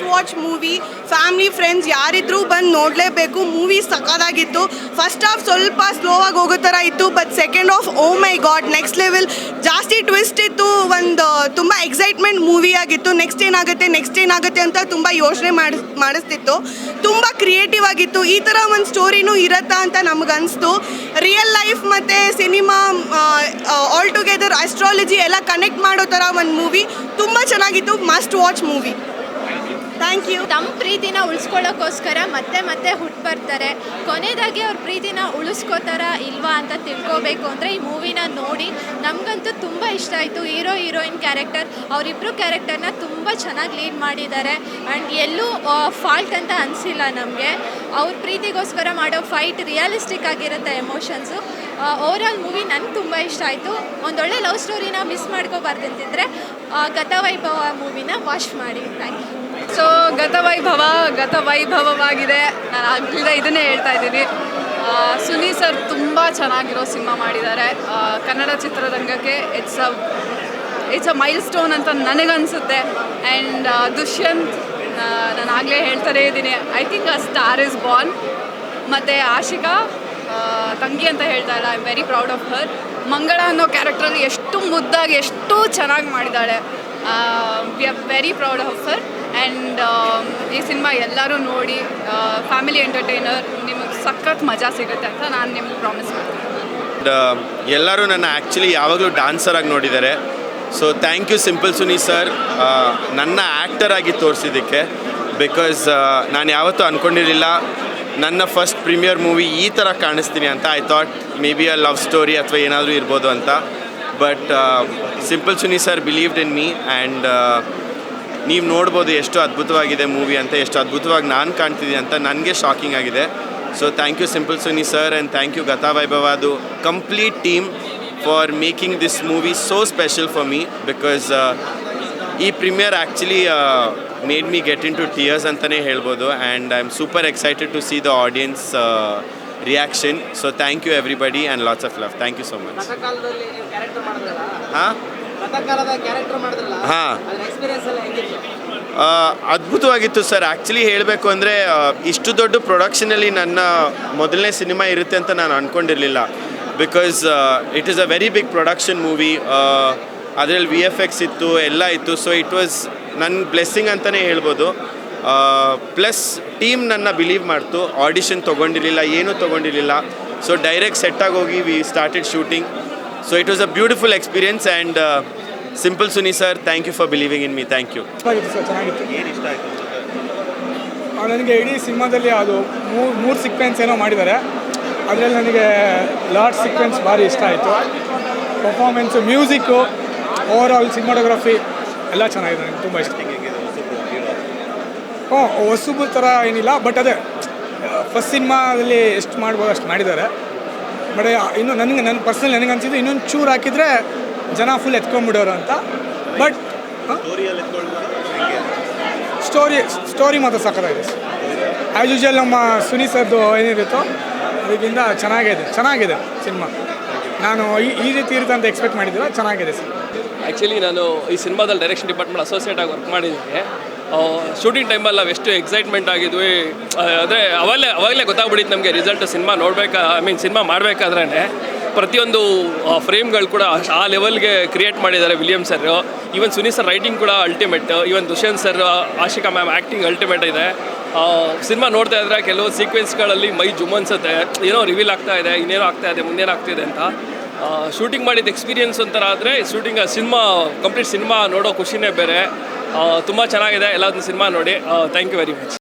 Must watch movie family friends ಯಾರಿದ್ರೂ ಬಂದು ನೋಡಲೇಬೇಕು. Movie ಸಖತ್ತಾಗಿತ್ತು. ಫಸ್ಟ್ ಆಫ್ ಸ್ವಲ್ಪ ಸ್ಲೋ ಆಗಿ ಹೋಗೋ ಥರ ಇತ್ತು but second of oh my God next level ಜಾಸ್ತಿ ಟ್ವಿಸ್ಟ್ ಇತ್ತು, ಒಂದು ತುಂಬ ಎಕ್ಸೈಟ್ಮೆಂಟ್ ಮೂವಿ ಆಗಿತ್ತು. ನೆಕ್ಸ್ಟ್ ಏನಾಗುತ್ತೆ ನೆಕ್ಸ್ಟ್ ಏನಾಗುತ್ತೆ ಅಂತ ತುಂಬ ಯೋಚನೆ ಮಾಡಿಸ್, ಮಾಡಿಸ್ತಿತ್ತು. ತುಂಬ ಕ್ರಿಯೇಟಿವ್ ಆಗಿತ್ತು. ಈ ಥರ ಒಂದು ಸ್ಟೋರಿನೂ ಇರತ್ತಾ ಅಂತ ನಮಗನ್ನಿಸ್ತು ರಿಯಲ್ ಲೈಫ್ ಮತ್ತು ಸಿನಿಮಾ ಆಲ್ ಟುಗೆದರ್ ಅಸ್ಟ್ರಾಲಜಿ ಎಲ್ಲ ಕನೆಕ್ಟ್ ಮಾಡೋ ಥರ ಒಂದು ಮೂವಿ ತುಂಬ ಚೆನ್ನಾಗಿತ್ತು. Must watch movie thank you ತಮ್ಮ ಪ್ರೀತಿನ ಉಳಿಸ್ಕೊಳ್ಳೋಕ್ಕೋಸ್ಕರ ಮತ್ತೆ ಮತ್ತೆ ಹುಟ್ಟು ಬರ್ತಾರೆ. ಕೊನೆಯದಾಗಿ ಅವ್ರ ಪ್ರೀತಿನ ಉಳಿಸ್ಕೋತಾರ ಇಲ್ವಾ ಅಂತ ತಿಳ್ಕೋಬೇಕು ಅಂದರೆ ಈ ಮೂವಿನ ನೋಡಿ ನಮಗಂತೂ ತುಂಬ ಇಷ್ಟ ಆಯಿತು. ಹೀರೋ, ಹೀರೋಯಿನ್ ಕ್ಯಾರೆಕ್ಟರ್ ಅವರಿಬ್ಬರು ಕ್ಯಾರೆಕ್ಟರ್ನ ತುಂಬ ಚೆನ್ನಾಗಿ ಲೀಡ್ ಮಾಡಿದ್ದಾರೆ. ಆ್ಯಂಡ್ ಎಲ್ಲೂ ಫಾಲ್ಟ್ ಅಂತ ಅನಿಸಿಲ್ಲ ನಮಗೆ. ಅವ್ರ ಪ್ರೀತಿಗೋಸ್ಕರ ಮಾಡೋ ಫೈಟ್ ರಿಯಲಿಸ್ಟಿಕ್ ಆಗಿರುತ್ತೆ ಎಮೋಷನ್ಸು ಓವರಾಲ್ ಮೂವಿ ನನಗೆ ತುಂಬ ಇಷ್ಟ ಆಯಿತು. ಒಂದೊಳ್ಳೆ ಲವ್ ಸ್ಟೋರಿನ ಮಿಸ್ ಮಾಡ್ಕೋಬಾರ್ದು ಅಂತಿದ್ರೆ ಗತವೈಭವ ಮೂವಿನ ವಾಚ್ ಮಾಡಿ. ಥ್ಯಾಂಕ್ ಯು ಸೊ, ಗತವೈಭವ, ಗತವೈಭವವಾಗಿದೆ. ನಾನು ಆಗಲಿಲ್ಲ ಇದನ್ನೇ ಹೇಳ್ತಾ ಇದ್ದೀನಿ. ಸುನಿ ಸರ್ ತುಂಬ ಚೆನ್ನಾಗಿರೋ ಸಿನಿಮಾ ಮಾಡಿದ್ದಾರೆ. ಕನ್ನಡ ಚಿತ್ರರಂಗಕ್ಕೆ it's a it's a milestone ಅಂತ ನನಗನ್ಸುತ್ತೆ. ಆ್ಯಂಡ್ ದುಷ್ಯಂತ್ ನಾನು ಆಗಲೇ ಹೇಳ್ತಾನೇ ಇದ್ದೀನಿ. I think a star is born ಮತ್ತು ಆಶಿಕಾ ತಂಗಿ ಅಂತ ಹೇಳ್ತಾ ಇಲ್ಲ I am very proud of her Mangala ಅನ್ನೋ ಕ್ಯಾರೆಕ್ಟ್ರಲ್ಲಿ ಎಷ್ಟು ಮುದ್ದಾಗಿ, ಎಷ್ಟು ಚೆನ್ನಾಗಿ ಮಾಡಿದ್ದಾಳೆ. We are very proud of her and ಈ ಸಿನಿಮಾ ಎಲ್ಲರೂ ನೋಡಿ ಫ್ಯಾಮಿಲಿ ಎಂಟರ್ಟೈನರ್ ನಿಮಗೆ ಸಖತ್ ಮಜಾ ಸಿಗುತ್ತೆ ಅಂತ ನಾನು ನಿಮ್ಗೆ ಪ್ರಾಮಿಸ್ ಮಾಡ್ತೀನಿ. And, ಎಲ್ಲರೂ ನನ್ನ ಆ್ಯಕ್ಚುಲಿ ಯಾವಾಗಲೂ ಡಾನ್ಸರ್ ಆಗಿ ನೋಡಿದ್ದಾರೆ. So thank you Simple Suni sir ನನ್ನ ಆ್ಯಕ್ಟರ್ ಆಗಿ ತೋರಿಸಿದ್ದಕ್ಕೆ ಬಿಕಾಸ್ ನಾನು ಯಾವತ್ತೂ ಅಂದ್ಕೊಂಡಿರಲಿಲ್ಲ ನನ್ನ ಫಸ್ಟ್ ಪ್ರೀಮಿಯರ್ ಮೂವಿ ಈ ಥರ ಕಾಣಿಸ್ತೀನಿ ಅಂತ. I thought maybe a love story ಅಥವಾ ಏನಾದರೂ ಇರ್ಬೋದು ಅಂತ. But simple Suni sir believed in me and ನೀವು ನೋಡ್ಬೋದು ಎಷ್ಟು ಅದ್ಭುತವಾಗಿದೆ ಮೂವಿ ಅಂತ ಎಷ್ಟು ಅದ್ಭುತವಾಗಿ ನಾನು ಕಾಣ್ತಿದ್ದೀನಿ ಅಂತ ನನಗೆ ಶಾಕಿಂಗ್ ಆಗಿದೆ. So thank you simple Suni sir and thank you Gatha Vaibhava ಅದು complete team for making this movie so special for me because ಈ premiere actually made me get into tears ಅಂತಲೇ ಹೇಳ್ಬೋದು. And I am super excited to see the audience reaction so thank you everybody and lots of love thank you so much ಹಾಂ ಹಾ. ಅದ್ಭುತವಾಗಿತ್ತು sir. Actually ಹೇಳಬೇಕು ಅಂದರೆ ಇಷ್ಟು ದೊಡ್ಡ ಪ್ರೊಡಕ್ಷನಲ್ಲಿ ನನ್ನ ಮೊದಲನೇ ಸಿನಿಮಾ ಇರುತ್ತೆ ಅಂತ ನಾನು ಅಂದ್ಕೊಂಡಿರಲಿಲ್ಲ because it is a very big production movie ಅದರಲ್ಲಿ ವಿ ಎಫ್ ಎಕ್ಸ್ ಇತ್ತು ಎಲ್ಲ ಇತ್ತು. ಸೊ ಇಟ್ ವಾಸ್ ನನ್ನ ಬ್ಲೆಸ್ಸಿಂಗ್ ಅಂತಲೇ ಹೇಳ್ಬೋದು. ಪ್ಲಸ್ ಟೀಮ್ ನನ್ನ ಬಿಲೀವ್ ಮಾಡ್ತು. ಆಡಿಷನ್ ತೊಗೊಂಡಿರಲಿಲ್ಲ ಏನೂ ತೊಗೊಂಡಿರಲಿಲ್ಲ. ಸೊ ಡೈರೆಕ್ಟ್ ಸೆಟ್ಟಾಗಿ ಹೋಗಿ we started shooting so it was a beautiful experience and simple Suni sir thank you for believing in me thank you ಚೆನ್ನಾಗಿತ್ತು ಸರ್ ಚೆನ್ನಾಗಿತ್ತು. ನನಗೆ ಇಡೀ ಸಿನಿಮಾದಲ್ಲಿ ಅದು ಮೂರು ಮೂರು ಸಿಕ್ವೆನ್ಸ್ ಏನೋ ಮಾಡಿದ್ದಾರೆ. ಅದರಲ್ಲಿ ನನಗೆ ಲಾರ್ಡ್ ಸಿಕ್ವೆನ್ಸ್ ಭಾರಿ ಇಷ್ಟ ಆಯಿತು. Performance music overall cinematography ಎಲ್ಲ ಚೆನ್ನಾಗಿದೆ ನನಗೆ ತುಂಬ ಇಷ್ಟ. ಹ್ಞೂ ಹೊಸಬು ಥರ ಏನಿಲ್ಲ ಬಟ್ ಅದೇ ಫಸ್ಟ್ ಸಿನಿಮಾದಲ್ಲಿ ಎಷ್ಟು ಮಾಡ್ಬೋದು ಅಷ್ಟು ಮಾಡಿದ್ದಾರೆ. ಬಟ್ ಇನ್ನು ನನಗೆ ನನ್ನ ಪರ್ಸ್ನಲ್ ನನಗೆ ಅನಿಸಿದ್ದು ಇನ್ನೊಂದು ಚೂರು ಹಾಕಿದರೆ ಜನ ಫುಲ್ ಎತ್ಕೊಂಡ್ಬಿಡೋರು ಅಂತ. ಬಟ್ ಸ್ಟೋರಿ ಸ್ಟೋರಿ ಮಾತ್ರ ಸಕ್ಕತ್ತಾಗಿದೆ ಆ್ಯಸ್ ಯೂಶಲ್ ನಮ್ಮ ಸುನಿ ಸರ್ದು ಏನಿರುತ್ತೋ ಅದಕ್ಕಿಂತ ಚೆನ್ನಾಗಿದೆ ಚೆನ್ನಾಗಿದೆ ಸಿನಿಮಾ. ನಾನು ಈ ಈ ರೀತಿ ಇರುತ್ತೆ ಅಂತ ಎಕ್ಸ್ಪೆಕ್ಟ್ ಮಾಡಿದ್ದಿಲ್ಲ ಚೆನ್ನಾಗಿದೆ ಸರ್ ಆ್ಯಕ್ಚುಲಿ ನಾನು ಈ ಸಿನಿಮಾದಲ್ಲಿ ಡೈರೆಕ್ಷನ್ ಡಿಪಾರ್ಟ್ಮೆಂಟ್ ಅಸೋಸಿಯೇಟ್ ಆಗಿ ವರ್ಕ್ ಮಾಡಿದ್ದೀನಿ. ಶೂಟಿಂಗ್ ಟೈಮಲ್ಲಿ ನಾವು ಎಷ್ಟು ಎಕ್ಸೈಟ್ಮೆಂಟ್ ಆಗಿದ್ವಿ. ಅಂದರೆ ಅವಾಗಲೇ ಅವಾಗಲೇ ಗೊತ್ತಾಗ್ಬಿಟ್ಟಿತ್ತು ನಮಗೆ ರಿಸಲ್ಟ್ ಸಿನಿಮಾ ನೋಡ್ಬೇಕಾ ಐ ಮೀನ್ ಸಿನಿಮಾ ಮಾಡಬೇಕಾದ್ರೇ ಪ್ರತಿಯೊಂದು ಫ್ರೇಮ್ಗಳು ಕೂಡ ಆ ಲೆವೆಲ್ಗೆ ಕ್ರಿಯೇಟ್ ಮಾಡಿದ್ದಾರೆ William sir even Suni sir writing ಕೂಡ ultimate even Dushyanth sir Ashika ma'am acting ultimate ಇದೆ. ಸಿನಿಮಾ ನೋಡ್ತಾ ಇದ್ರೆ ಕೆಲವು ಸೀಕ್ವೆನ್ಸ್ಗಳಲ್ಲಿ ಮೈ ಜುಮ್ ಅನ್ಸುತ್ತೆ ಏನೋ ರಿವೀಲ್ ಆಗ್ತಾ ಇದೆ, ಇನ್ನೇನೋ ಆಗ್ತಾ ಇದೆ ಮುಂದೇನೋ ಆಗ್ತಿದೆ ಅಂತ. ಶೂಟಿಂಗ್ ಮಾಡಿದ ಎಕ್ಸ್ಪೀರಿಯನ್ಸ್ ಒಂಥರ ಆದರೆ ಶೂಟಿಂಗ್ ಸಿನಿಮಾ ಕಂಪ್ಲೀಟ್ ಸಿನಿಮಾ ನೋಡೋ ಖುಷಿನೇ ಬೇರೆ. ತುಂಬ ಚೆನ್ನಾಗಿದೆ. ಎಲ್ಲದನ್ನ ಸಿನಿಮಾ ನೋಡಿ. Thank you very much